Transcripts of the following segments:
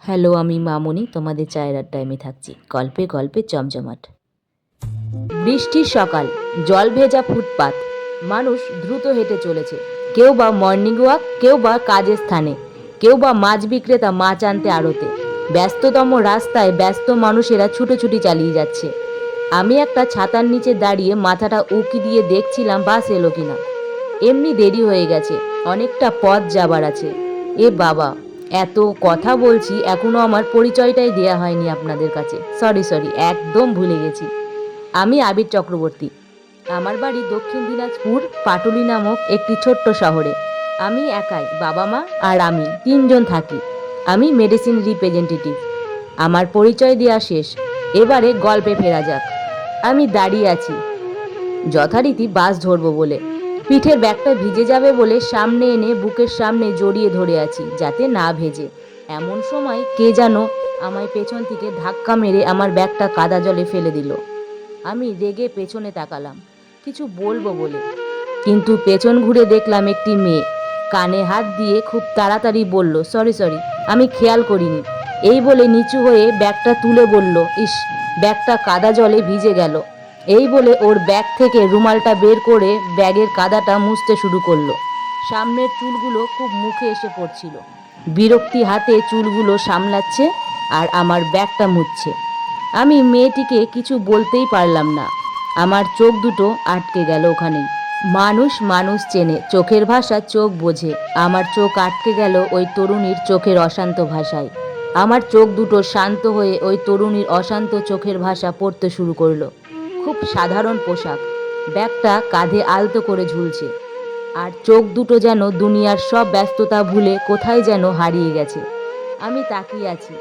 Hello, আমি মামনি, তোমাদের চায়ের টাইমে থাকছি। গল্পে গল্পে জমজমাট। বৃষ্টির সকাল, জল ভেজা ফুটপাত। মানুষ দ্রুত হেঁটে চলেছে। কেউ বা মর্নিং ওয়াক কেউ বা কাজের স্থানে। কেউ বা মাছ বিক্রেতা, মাছ আনতে আড়তে। ব্যস্ততম রাস্তায় ব্যস্ত মানুষেরা ছুটোছুটি চালিয়ে যাচ্ছে। আমি একটা ছাতার নিচে দাঁড়িয়ে মাথাটা উকি দিয়ে দেখছিলাম বাস এলো কিনা। এমনি দেরি হয়ে গেছে, অনেকটা পথ যাবার আছে। এ বাবা এত কথা বলছি, এখনও আমার পরিচয়টাই দেয়া হয়নি আপনাদের কাছে। সরি সরি একদম ভুলে গেছি। আমি আবির চক্রবর্তী। আমার বাড়ি দক্ষিণ দিনাজপুর, পাটুলি নামক একটি ছোট্ট শহরে। আমি একাই, বাবা মা আর আমি, তিনজন থাকি। আমি মেডিসিন রিপ্রেজেন্টেটিভ আমার পরিচয় দেওয়া শেষ। এবারে গল্পে ফেরা যাক। আমি দাঁড়িয়ে আছি। যথারীতি বাস ধরবো বলে। পিঠের ব্যাগটা ভিজে যাবে বলে সামনে এনে বুকের সামনে জড়িয়ে ধরে আছি, যাতে না ভেজে। এমন সময় কে যেন আমায় পেছন থেকে ধাক্কা মেরে আমার ব্যাগটা কাদা জলে ফেলে দিল। আমি রেগে পেছনে তাকালাম, কিছু বলব বলে। কিন্তু পেছন ঘুরে দেখলাম একটি মেয়ে, কানে হাত দিয়ে খুব তাড়াতাড়ি বলল, সরি সরি, আমি খেয়াল করিনি। এই বলে নিচু হয়ে ব্যাগটা তুলে বলল, ইস, ব্যাগটা কাদা জলে ভিজে গেল। এই বলে ওর ব্যাগ থেকে রুমালটা বের করে ব্যাগের কাদাটা মুছতে শুরু করল। সামনের চুলগুলো খুব মুখে এসে পড়ছিল। বিরক্তি হাতে চুলগুলো সামলাচ্ছে আর আমার ব্যাগটা মুছছে। আমি মেয়েটিকে কিছু বলতেই পারলাম না। আমার চোখ দুটো আটকে গেল ওখানেই। মানুষ মানুষ চেনে, চোখের ভাষা চোখ বোঝে। আমার চোখ আটকে গেল ওই তরুণীর চোখের অশান্ত ভাষায়। আমার চোখ দুটো শান্ত হয়ে ওই তরুণীর অশান্ত চোখের ভাষা পড়তে শুরু করল। খুব সাধারণ পোশাক। ব্যাগটা কাঁধে আলতো করে ঝুলছে। আর চোখ দুটো যেন দুনিয়ার সব ব্যস্ততা ভুলে কোথায় যেন হারিয়ে গেছে। আমি তাকিয়ে আছি।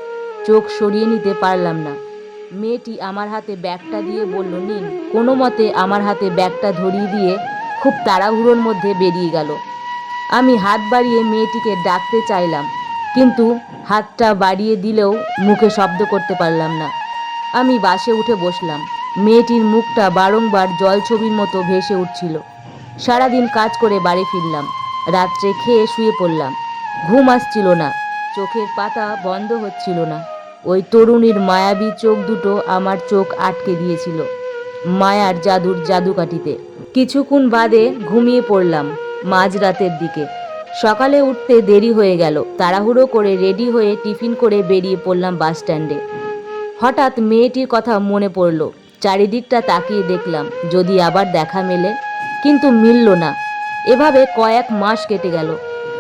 চোখ সরিয়ে নিতে পারলাম না। মেয়েটি আমার হাতে ব্যাগটা দিয়ে বলল, নিন। কোনো মতে আমার হাতে ব্যাগটা ধরিয়ে দিয়ে খুব তাড়াহুড়োর মধ্যে বেরিয়ে গেল। আমি হাত বাড়িয়ে মেয়েটিকে ডাকতে চাইলাম, কিন্তু হাতটা বাড়িয়ে দিলেও মুখে শব্দ করতে পারলাম না। আমি বাসে উঠে বসলাম। মেয়েটির মুখটা বারংবার জলছবির মতো ভেসে উঠছিল। সারাদিন কাজ করে বাড়ি ফিরলাম। রাত্রে খেয়ে শুয়ে পড়লাম। ঘুম আসছিল না। চোখের পাতা বন্ধ হচ্ছিল না। ওই তরুণীর মায়াবী চোখ দুটো আমার চোখ আটকে দিয়েছিল। মায়ার জাদুর জাদুকাঠিতে। কিছুক্ষণ বাদে ঘুমিয়ে পড়লাম মাঝরাতের দিকে। সকালে উঠতে দেরি হয়ে গেল। তাড়াহুড়ো করে রেডি হয়ে টিফিন করে বেরিয়ে পড়লাম বাস স্ট্যান্ডে হঠাৎ মেয়েটির কথা মনে পড়ল। চারিদিকটা তাকিয়ে দেখলাম, যদি আবার দেখা মেলে। কিন্তু মিলল না। এভাবে কয়েক মাস কেটে গেল।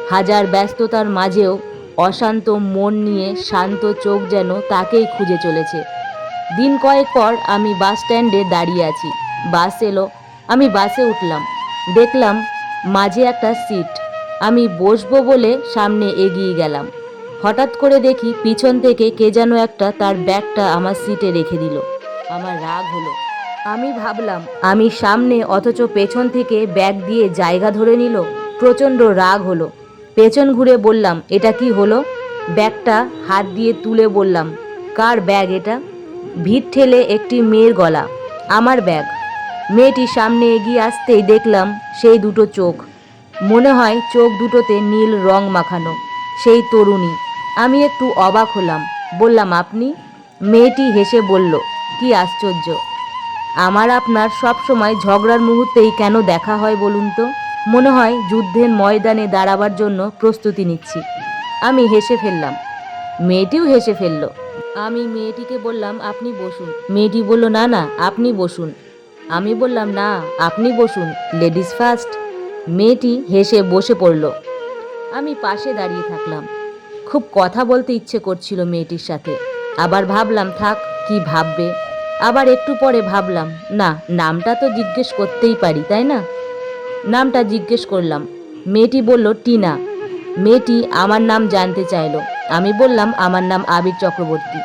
হাজার ব্যস্ততার মাঝেও অশান্ত মন নিয়ে শান্ত চোখ যেন তাকেই খুঁজে চলেছে। দিন কয়েক পর আমি বাস স্ট্যান্ডে দাঁড়িয়ে আছি। বাস এলো। আমি বাসে উঠলাম। দেখলাম মাঝে একটা সিট। আমি বসবো বলে সামনে এগিয়ে গেলাম। হঠাৎ করে দেখি পিছন থেকে কে যেন একটা তার ব্যাগটা আমার সিটে রেখে দিল। আমার রাগ হলো। আমি ভাবলাম, আমি সামনে অথচ পেছন থেকে ব্যাগ দিয়ে জায়গা ধরে নিল, প্রচণ্ড রাগ হলো। পেছন ঘুরে বললাম, এটা কি হলো? ব্যাগটা হাত দিয়ে তুলে বললাম, কার ব্যাগ এটা? ভিড় ঠেলে একটি মেয়ের গলা, আমার ব্যাগ। মেয়েটি সামনে এগিয়ে আসতেই দেখলাম সেই দুটো চোখ। মনে হয় চোখ দুটোতে নীল রং মাখানো, সেই তরুণী। আমি একটু অবাক হলাম, বললাম, আপনি? মেয়েটি হেসে বলল কি আশ্চর্য। আমার আপনার সব সময় ঝগড়ার মুহূর্তেই কেন দেখা হয় বলুন তো? মনে হয় যুদ্ধের ময়দানে দাঁড়াবার জন্য প্রস্তুতি নিচ্ছি। আমি হেসে ফেললাম। মেয়েটিও হেসে ফেলল। আমি মেয়েটিকে বললাম, আপনি বসুন। মেয়েটি বলল, না না, আপনি বসুন। আমি বললাম, না, আপনি বসুন, লেডিস ফার্স্ট। মেয়েটি হেসে বসে পড়ল। আমি পাশে দাঁড়িয়ে থাকলাম। খুব কথা বলতে ইচ্ছে করছিল মেয়েটির সাথে। আবার ভাবলাম, থাক, কি ভাববে? আবার একটু পরে ভাবলাম, না, নামটা তো জিজ্ঞেস করতেই পারি, তাই না? নামটা জিজ্ঞেস করলাম, মেয়েটি বলল, টিনা। মেয়েটি আমার নাম জানতে চাইলো। আমি বললাম, আমার নাম আবির চক্রবর্তী।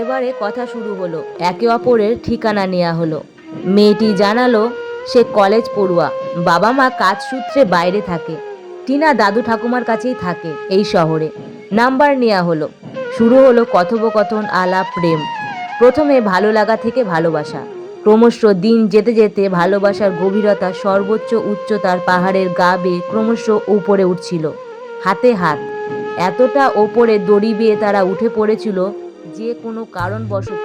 এবারে কথা শুরু হলো, একে অপরের ঠিকানা নেওয়া হলো। মেয়েটি জানালো, সে কলেজ পড়ুয়া, বাবা মা কাজ সূত্রে বাইরে থাকে। টিনা দাদু ঠাকুমার কাছেই থাকে, এই শহরে। নাম্বার নেওয়া হলো, শুরু হলো কথোপকথন, আলাপ, প্রেম। প্রথমে ভালো লাগা থেকে ভালোবাসা। ক্রমশ দিন যেতে যেতে ভালোবাসার গভীরতা সর্বোচ্চ উচ্চতার পাহাড়ের গা বেয়ে ক্রমশ উপরে উঠছিল। হাতে হাত। এতটা ওপরে দড়ি বেয়ে তারা উঠে পড়েছিল যে কোনো কারণবশত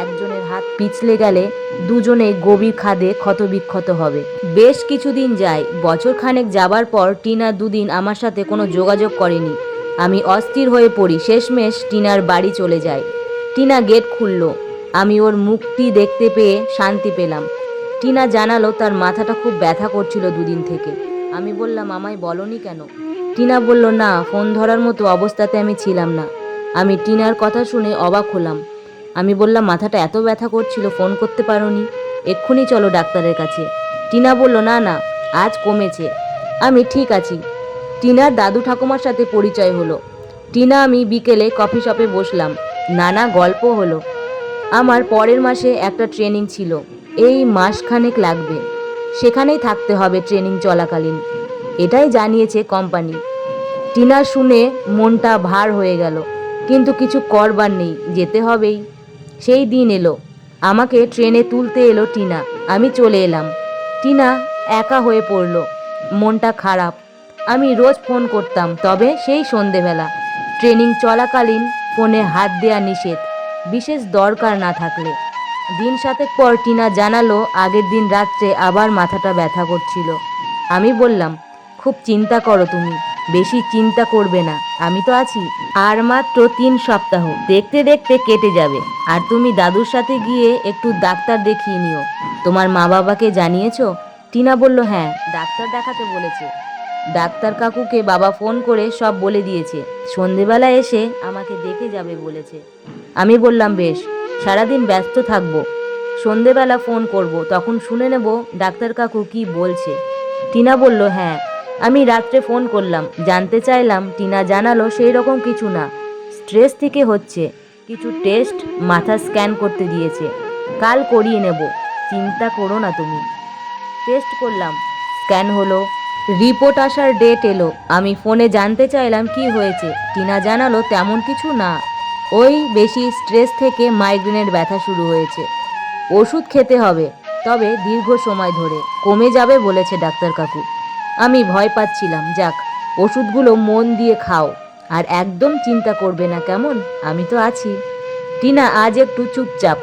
একজনের হাত পিছলে গেলে দুজনে গভীর খাদে ক্ষতবিক্ষত হবে। বেশ কিছুদিন যায় বছর খানেক যাবার পর টিনা দুদিন আমার সাথে কোনো যোগাযোগ করেনি। আমি অস্থির হয়ে পড়ি। শেষমেশ টিনার বাড়ি চলে যায়। টিনা গেট খুলল। আমি ওর মুখটি দেখতে পেয়ে শান্তি পেলাম। টিনা জানালো তার মাথাটা খুব ব্যথা করছিল দুদিন থেকে। আমি বললাম, আমায় বলনি কেন? টিনা বলল, না, ফোন ধরার মতো অবস্থাতে আমি ছিলাম না। আমি টিনার কথা শুনে অবাক হলাম। আমি বললাম, মাথাটা এত ব্যথা করছিল, ফোন করতে পারোনি। এক্ষুনি চলো ডাক্তারের কাছে। টিনা বলল, না না, আজ কমেছে। আমি, ঠিক আছি। টিনার দাদু ঠাকুমার সাথে পরিচয় হলো। টিনা, আমি বিকেলে কফি শপে বসলাম। নানা গল্প হলো। আমার পরের মাসে একটা ট্রেনিং ছিল। এই মাসখানেক লাগবে। সেখানেই থাকতে হবে ট্রেনিং চলাকালীন। এটাই জানিয়েছে কোম্পানি। টিনা শুনে মনটা ভার হয়ে গেল। কিন্তু কিছু করবার নেই, যেতে হবেই। সেই দিন এলো। আমাকে ট্রেনে তুলতে এলো টিনা। আমি চলে এলাম। টিনা একা হয়ে পড়ল। মনটা খারাপ। আমি রোজ ফোন করতাম, তবে সেই সন্ধেবেলা। ট্রেনিং চলাকালীন ফোনে হাত দেয়া নিষেধ। বিশেষ দরকার না থাকলে। দিন সাতেক পর টিনা জানালো, আগের দিন রাত্রে আবার মাথাটা ব্যথা করছিল। আমি বললাম, খুব চিন্তা করো তুমি, বেশি চিন্তা করবে না। আমি তো আছি আর মাত্র তিন সপ্তাহ। দেখতে দেখতে কেটে যাবে। আর তুমি দাদুর সাথে গিয়ে একটু ডাক্তার দেখিয়ে নিও। তোমার মা বাবাকে জানিয়েছো? টিনা বলল হ্যাঁ ডাক্তার দেখাতে বলেছে। ডাক্তার কাকুকে বাবা ফোন করে সব বলে দিয়েছে। সন্ধেবেলা এসে আমাকে দেখে যাবে বলেছে। আমি বললাম, বেশ, সারাদিন ব্যস্ত থাকব। সন্ধেবেলা ফোন করব। তখন শুনে নেব ডাক্তার কাকু কি বলছে। টিনা বলল হ্যাঁ আমি রাত্রে ফোন করলাম। জানতে চাইলাম টিনা জানালো সেই রকম কিছু না। স্ট্রেস থেকে হচ্ছে। কিছু টেস্ট মাথা স্ক্যান করতে দিয়েছে। কাল করিয়ে নেব। চিন্তা করো না তুমি। টেস্ট করলাম। স্ক্যান হলো। রিপোর্ট আসার ডেট এলো। আমি ফোনে জানতে চাইলাম কি হয়েছে। টিনা জানালো তেমন কিছু না। ওই বেশি স্ট্রেস থেকে মাইগ্রেনের ব্যথা শুরু হয়েছে। ওষুধ খেতে হবে, তবে দীর্ঘ সময় ধরে। কমে যাবে বলেছে ডাক্তার কাকু। আমি ভয় পাচ্ছিলাম, যাক, ওষুধগুলো মন দিয়ে খাও। আর একদম চিন্তা করবে না কেমন, আমি তো আছি। টিনা আজ একটু চুপচাপ।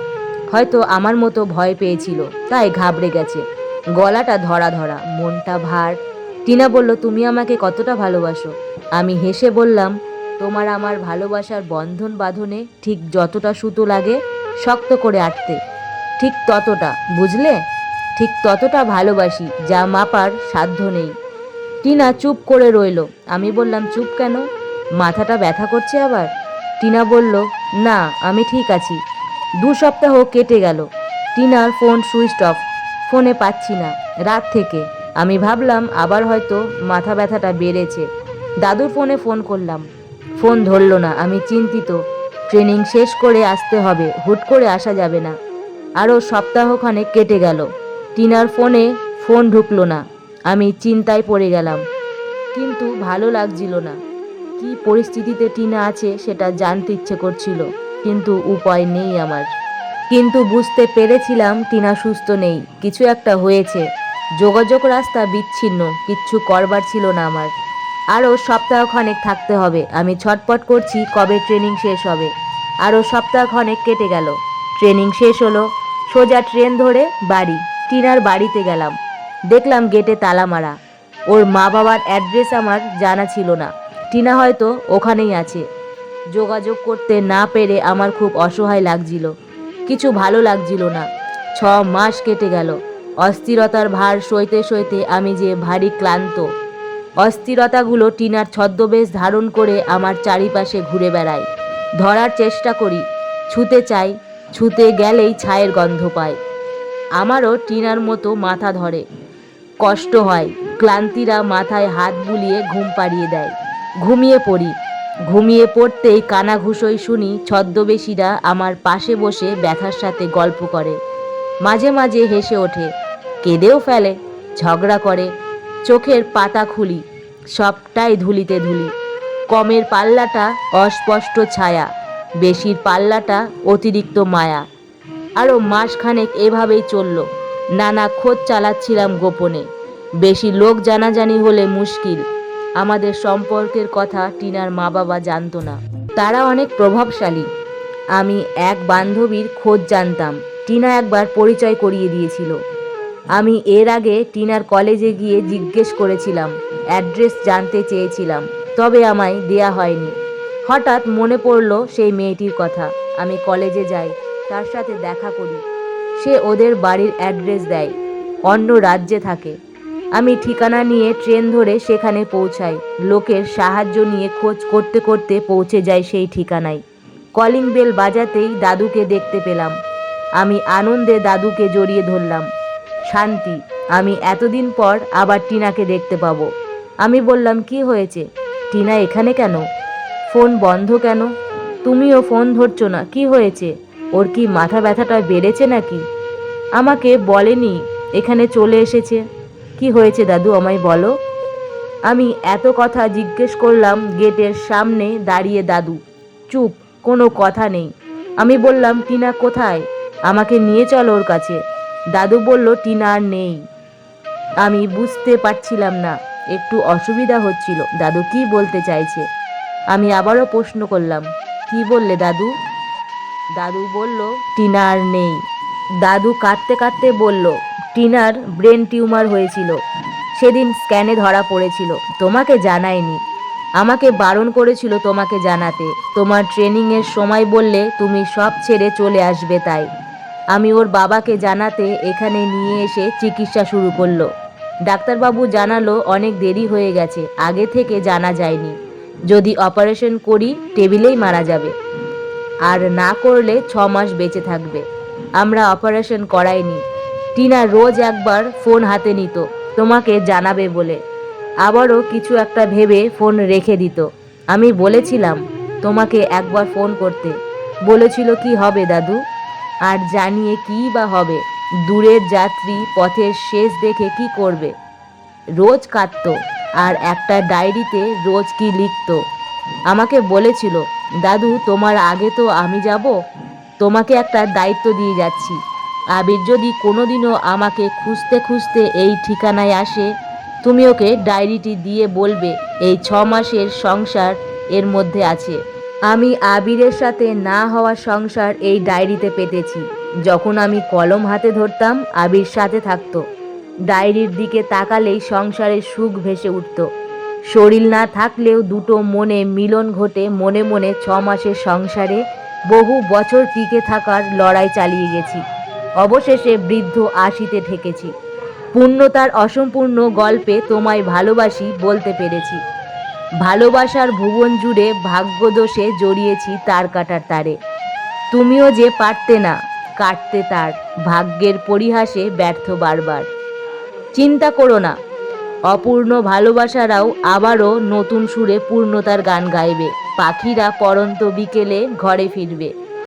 হয়তো আমার মতো ভয় পেয়েছিল, তাই ঘাবড়ে গেছে। গলাটা ধরা ধরা, মনটা ভার। টিনা বলল, তুমি আমাকে কতটা ভালোবাসো? আমি হেসে বললাম, তোমার আমার ভালোবাসার বন্ধন বাঁধনে ঠিক যতটা সুতো লাগে শক্ত করে আটতে। ঠিক ততটা, বুঝলে? ঠিক ততটা ভালোবাসি যা মাপার সাধ্য নেই। টিনা চুপ করে রইল। আমি বললাম, চুপ কেন? মাথাটা ব্যথা করছে আবার? টিনা বলল, না, আমি ঠিক আছি। দু সপ্তাহ কেটে গেল। টিনার ফোন সুইচ অফ। ফোনে পাচ্ছি না, রাত থেকে। আমি ভাবলাম আবার হয়তো মাথা ব্যথাটা বেড়েছে। দাদুর ফোনে ফোন করলাম। ফোন ধরলো না, আমি চিন্তিত। ট্রেনিং শেষ করে আসতে হবে, হুট করে আসা যাবে না। আরও সপ্তাহখানেক কেটে গেল। টিনার ফোনে ফোন ঢুকলো না। আমি চিন্তায় পড়ে গেলাম। কিন্তু ভালো লাগছিল না। কি পরিস্থিতিতে টিনা আছে সেটা জানতে ইচ্ছে করছিল, কিন্তু উপায় নেই আমার। কিন্তু বুঝতে পেরেছিলাম টিনা সুস্থ নেই, কিছু একটা হয়েছে। যোগাযোগ রাস্তা বিচ্ছিন্ন, কিচ্ছু করবার ছিল না আমার। আরও সপ্তাহখানেক থাকতে হবে, আমি ছটপট করছি কবে ট্রেনিং শেষ হবে। আরও সপ্তাহখানেক কেটে গেল। ট্রেনিং শেষ হলো, সোজা ট্রেন ধরে বাড়ি, টিনার বাড়িতে গেলাম। দেখলাম গেটে তালা মারা। ওর মা বাবার অ্যাড্রেস আমার জানা ছিল না। টিনা হয়তো ওখানেই আছে। যোগাযোগ করতে না পেরে আমার খুব অসহায় লাগছিল। কিছু ভালো লাগছিল না। ছ মাস কেটে গেল। অস্থিরতার ভার সইতে সইতে আমি যে ভারী ক্লান্ত। অস্থিরতাগুলো টিনার ছদ্মবেশ ধারণ করে আমার চারিপাশে ঘুরে বেড়ায়। ধরার চেষ্টা করি, ছুতে চাই, ছুতে গেলেই ছায়ের গন্ধ পায়। আমারও টিনার মতো মাথা ধরে। কষ্ট হয়, ক্লান্তিরা মাথায় হাত বুলিয়ে ঘুম পাড়িয়ে দেয়। ঘুমিয়ে পড়ি, ঘুমিয়ে পড়তেই কানাঘুষোই শুনি ছদ্মবেশীরা আমার পাশে বসে ব্যথার সাথে গল্প করে। মাঝে মাঝে হেসে ওঠে। কেঁদেও ফেলে, ঝগড়া করে, চোখের পাতা খুলি, সবটাই ধুলিতে ধুলি। কমের পাল্লাটা অস্পষ্ট ছায়া, বেশির পাল্লাটা অতিরিক্ত মায়া। আরও মাসখানেক এভাবেই চলল, নানা খোঁজ চালাচ্ছিলাম গোপনে। বেশি লোক জানাজানি হলে মুশকিল, আমাদের সম্পর্কের কথা টিনার মা বাবা জানতো না। তারা অনেক প্রভাবশালী, আমি এক বান্ধবীর খোঁজ জানতাম, টিনা একবার পরিচয় করিয়ে দিয়েছিল। আমি এর আগে টিনার কলেজে গিয়ে জিজ্ঞেস করেছিলাম, অ্যাড্রেস জানতে চেয়েছিলাম, তবে আমায় দেয়া হয়নি। হঠাৎ মনে পড়ল সেই মেয়েটির কথা, আমি কলেজে যাই, তার সাথে দেখা করি। সে ওদের বাড়ির অ্যাড্রেস দেয়, অন্য রাজ্যে থাকে। আমি ঠিকানা নিয়ে ট্রেন ধরে সেখানে পৌঁছাই, লোকের সাহায্য নিয়ে খোঁজ করতে করতে পৌঁছে যাই সেই ঠিকানায়। কলিং বেল বাজাতেই দাদুকে দেখতে পেলাম। আমি আনন্দে দাদুকে জড়িয়ে ধরলাম। শান্তি, আমি এতদিন পর আবার টিনাকে দেখতে পাবো। আমি বললাম, কি হয়েছে? টিনা এখানে কেন? ফোন বন্ধ কেন? তুমিও ফোন ধরছো না, কি হয়েছে? ওর কি মাথা ব্যথাটা বেড়েছে নাকি? আমাকে বলেনি, এখানে চলে এসেছে। কি হয়েছে দাদু, আমায় বলো? আমি এত কথা জিজ্ঞেস করলাম, গেটের সামনে দাঁড়িয়ে দাদু। চুপ, কোনো কথা নেই। আমি বললাম, টিনা কোথায়? আমাকে নিয়ে চলো ওর কাছে। দাদু বলল, টিনা আর নেই। আমি বুঝতে পারছিলাম না, একটু অসুবিধা হচ্ছিল। দাদু কি বলতে চাইছে? আমি আবারও প্রশ্ন করলাম, কি বললে দাদু? দাদু বলল, টিনা আর নেই। দাদু কাঁদতে কাঁদতে বলল, টিনার ব্রেন টিউমার হয়েছিল। সেদিন স্ক্যানে ধরা পড়েছিল। তোমাকে জানায়নি। আমাকে বারণ করেছিল তোমাকে জানাতে। তোমার ট্রেনিংয়ের সময় বললে তুমি সব ছেড়ে চলে আসবে তাই। আমি ওর বাবাকে জানাতে এখানে নিয়ে এসে চিকিৎসা শুরু করল। ডাক্তারবাবু জানালো অনেক দেরি হয়ে গেছে, আগে থেকে জানা যায়নি। যদি অপারেশন করি, টেবিলেই মারা যাবে। আর না করলে ছ মাস বেঁচে থাকবে। আমরা অপারেশন করাইনি। টিনা রোজ একবার ফোন হাতে নিত, তোমাকে জানাবে বলে। আবারও কিছু একটা ভেবে ফোন রেখে দিত। আমি বলেছিলাম, তোমাকে একবার ফোন করতে। বলেছিল, কি হবে দাদু? আর জানিয়ে কী বা হবে। দূরের যাত্রী পথের শেষ দেখে কি করবে? রোজ কাঁদতো, আর একটা ডায়েরিতে রোজ কি লিখতো। আমাকে বলেছিল, দাদু, তোমার আগে তো আমি যাব, তোমাকে একটা দায়িত্ব দিয়ে যাচ্ছি। আবির যদি কোনোদিনও আমাকে খুঁজতে খুঁজতে এই ঠিকানায় আসে, তুমি ওকে ডায়েরিটি দিয়ে বলবে, এই ছ মাসের সংসার এর মধ্যে আছে। আমি আবিরের সাথে না হওয়া সংসার এই ডায়েরিতে পেতেছি। যখন আমি কলম হাতে ধরতাম, আবির সাথে থাকতো। ডায়েরির দিকে তাকালেই সংসারের সুখ ভেসে উঠত। শরীর না থাকলেও দুটো মনে মিলন ঘটে মনে মনে ছ মাসের সংসারে বহু বছর টিকে থাকার লড়াই চালিয়ে গেছি। অবশেষে বৃদ্ধ আশিতে ঠেকেছি। পূর্ণতার অসম্পূর্ণ গল্পে তোমায় ভালোবাসি বলতে পেরেছি। ভালোবাসার ভুবন জুড়ে ভাগ্যদোষে জড়িয়েছি তার কাটার তারে। তুমিও যে পারতে না, কাটতে তার ভাগ্যের পরিহাসে ব্যর্থ বারবার। চিন্তা করো না, অপূর্ণ ভালোবাসারাও আবারও নতুন সুরে পূর্ণতার গান গাইবে। পাখিরা পরন্ত বিকেলে ঘরে ফিরবে।